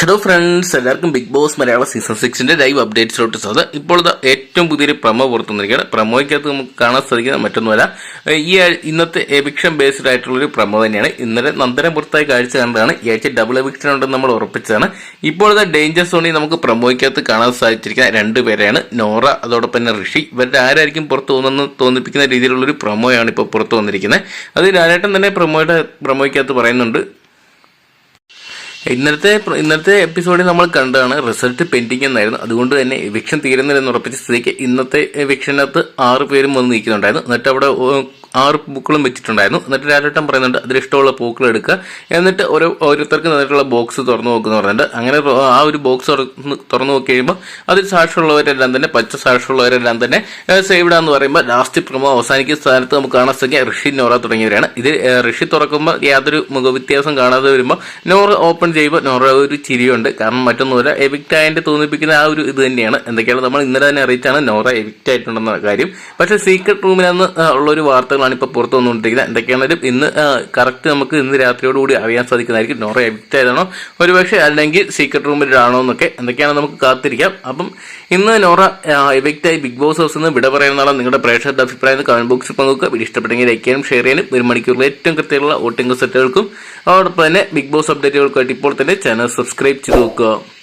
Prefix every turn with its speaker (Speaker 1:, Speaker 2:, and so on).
Speaker 1: Hello friends എല്ലാവർക്കും big boss മലയാള season സിക്സിന്റെ live അപ്ഡേറ്റ്സിലോട്ട് സ്വാഗതം. ഇപ്പോൾ ഏറ്റവും പുതിയൊരു പ്രമോ പുറത്തു വന്നിരിക്കുകയാണ് പ്രമോയ്ക്കകത്ത് നമുക്ക് കാണാൻ സാധിക്കുന്ന മറ്റൊന്നുമല്ല. ഈ ഇന്നത്തെ എവിക്ഷൻ ബേസ്ഡ് ആയിട്ടുള്ള ഒരു പ്രമോ തന്നെയാണ്. ഇന്നലെ നന്ദനം പുറത്തായി കാഴ്ച കണ്ടതാണ്. ഈ ആഴ്ച ഡബിൾ എവിക്ഷൻ ഉണ്ടെന്ന് നമ്മൾ ഉറപ്പിച്ചതാണ്. ഇപ്പോഴത്തെ ഡേഞ്ചർ സോണി നമുക്ക് പ്രമോയ്ക്കകത്ത് കാണാൻ സാധിച്ചിരിക്കുന്ന രണ്ടുപേരെയാണ് നോറ അതോടൊപ്പം തന്നെ ഋഷി. ഇവരുടെ ആരായിരിക്കും പുറത്തു പോകുന്നെന്ന് തോന്നിപ്പിക്കുന്ന രീതിയിലുള്ള ഒരു പ്രമോയാണ് ഇപ്പോൾ പുറത്തു വന്നിരിക്കുന്നത്. അത് ഞാനായിട്ടും തന്നെ പ്രമോയുടെ പ്രമോയ്ക്കകത്ത് പറയുന്നുണ്ട്. ഇന്നലത്തെ പ്ര- ഇന്നത്തെ എപ്പിസോഡിൽ നമ്മൾ കണ്ടതാണ് റിസൾട്ട് പെൻഡിങ് എന്നായിരുന്നു. അതുകൊണ്ട് തന്നെ എവിക്ഷൻ തീരുന്നില്ലെന്ന് ഉറപ്പിച്ച സ്ഥിതിക്ക് ഇന്നത്തെ എവിക്ഷനകത്ത് ആറ് പേരും വന്ന് നിൽക്കുന്നുണ്ടായിരുന്നു. എന്നിട്ട് അവിടെ ആറ് പൂക്കളും വെച്ചിട്ടുണ്ടായിരുന്നു. എന്നിട്ട് രാജേട്ടൻ പറയുന്നുണ്ട് അതിൽ ഇഷ്ടമുള്ള പൂക്കൾ എടുക്കുക എന്നിട്ട് ഓരോ ഓരോരുത്തർക്ക് നിന്നിട്ടുള്ള ബോക്സ് തുറന്നു നോക്കുന്നു പറഞ്ഞിട്ട് അങ്ങനെ ആ ഒരു ബോക്സ് തുറന്നു നോക്കി കഴിയുമ്പോൾ അതിൽ സാക്ഷ്യമുള്ളവരെല്ലാം തന്നെ പച്ച സാക്ഷ്യമുള്ളവരെല്ലാം തന്നെ സേവ്ഡ് എന്ന് പറയുമ്പോൾ ലാസ്റ്റ് പ്രമോ അവസാനിക്കുന്ന സ്ഥാനത്ത് നമുക്ക് കാണാൻ സാധിക്കുക. ഋഷി നോറ തുടങ്ങിയവരാണ്. ഇത് ഋഷി തുറക്കുമ്പോൾ യാതൊരു മുഖവ്യത്യാസം കാണാതെ വരുമ്പോൾ നോറ ഓപ്പൺ ചെയ്യുമ്പോൾ നോറ ഒരു ചിരിയുണ്ട്. കാരണം മറ്റൊന്നുമില്ല എവിക്റ്റ് ആയിട്ട് തോന്നിപ്പിക്കുന്ന ആ ഒരു ഇത് തന്നെയാണ്. എന്തൊക്കെയാണ് നമ്മൾ ഇന്നലെ തന്നെ അറിയിച്ചാണ് നോറ എവിക്റ്റ് ആയിട്ടുണ്ടെന്ന കാര്യം. പക്ഷേ സീക്രട്ട് റൂമിലെന്ന് ഉള്ള ഒരു വാർത്തകളാണ് ഇപ്പോൾ പുറത്തു വന്നുകൊണ്ടിരിക്കുന്നത്. എന്തൊക്കെയാണെങ്കിലും ഇന്ന് കറക്റ്റ് നമുക്ക് ഇന്ന് രാത്രിയോടുകൂടി അറിയാൻ സാധിക്കുന്നതായിരിക്കും. നോറ എഡിറ്റ് ആയതാണോ? ഒരുപക്ഷെ അല്ലെങ്കിൽ സീക്രട്ട് റൂമിലാണോ എന്നൊക്കെ എന്തൊക്കെയാണ് നമുക്ക് കാത്തിരിക്കാം. അപ്പം ഇന്ന് നോറ എവിക്റ്റ് ആയി ബിഗ് ബോസ് ഹൗസ് നിന്ന് വിട പറയുന്നതാണ് നിങ്ങളുടെ പ്രേക്ഷകരുടെ അഭിപ്രായം. കമന്റ് ബോക്സിൽ പങ്കുവെക്കുക. വീഡിയോ ഇഷ്ടപ്പെട്ടെങ്കിൽ ലൈക്ക് ചെയ്യാനും ഷെയർ ചെയ്യാനും ഒരു മണിക്കൂറിൽ ഏറ്റവും കൃത്യമുള്ള വോട്ടിംഗ് സെറ്റുകൾക്കും അതോടൊപ്പം തന്നെ ബിഗ് ബോസ് അപ്ഡേറ്റുകൾക്കായിട്ട് ഇപ്പോൾ തന്നെ ചാനൽ സബ്സ്ക്രൈബ് ചെയ്ത് നോക്കുക